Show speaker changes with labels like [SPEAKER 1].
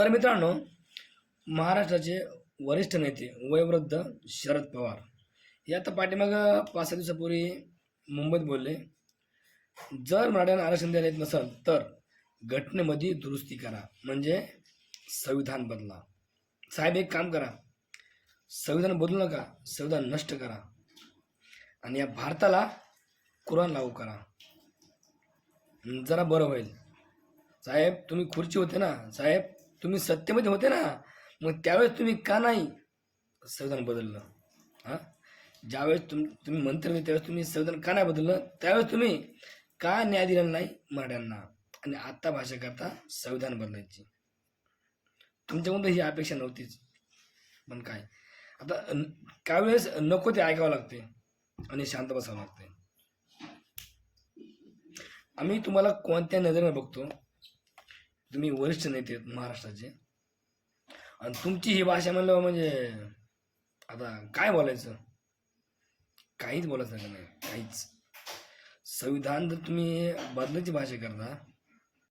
[SPEAKER 1] तर मित्रांनो महाराष्ट्राचे वरिष्ठ नेते वयोवृद्ध शरद पवार हे आता पाठीमाग पाच सहा दिवसापूर्वी मुंबईत बोलले जर मराठ्यांना आरक्षण द्यायला येत नसेल तर घटनेमध्ये दुरुस्ती करा म्हणजे संविधान बदला. साहेब एक काम करा संविधान बदलू नका संविधान नष्ट करा आणि या भारताला कुराण लागू करा. जरा बरं होईल. साहेब तुम्ही खुर्ची होते ना साहेब तुम्ही सत्तेमध्ये होते ना मग त्यावेळेस तुम्ही का नाही संविधान बदललं? हां? ज्यावेळेस तुम तुम्ही मंत्री होते त्यावेळेस तुम्ही संविधान का नाही बदललं? त्यावेळेस तुम्ही का न्याय दिला नाही मराठ्यांना? आणि आत्ता भाषा करता संविधान बदलायची. तुमच्याकडून ही अपेक्षा नव्हतीच. पण काय? आता काय वेळेस नको ते ऐकावं लागते आणि शांत बसावं लागते. आम्ही तुम्हाला कोणत्या नजरेने बघतो? तुम्ही वरिष्ठ नेते आहेत महाराष्ट्राचे. आणि तुमची ही भाषा म्हणलं म्हणजे आता काय बोलायचं? काहीच बोलायचं नाही. काहीच. संविधान जर तुम्ही बदलायची भाषा करता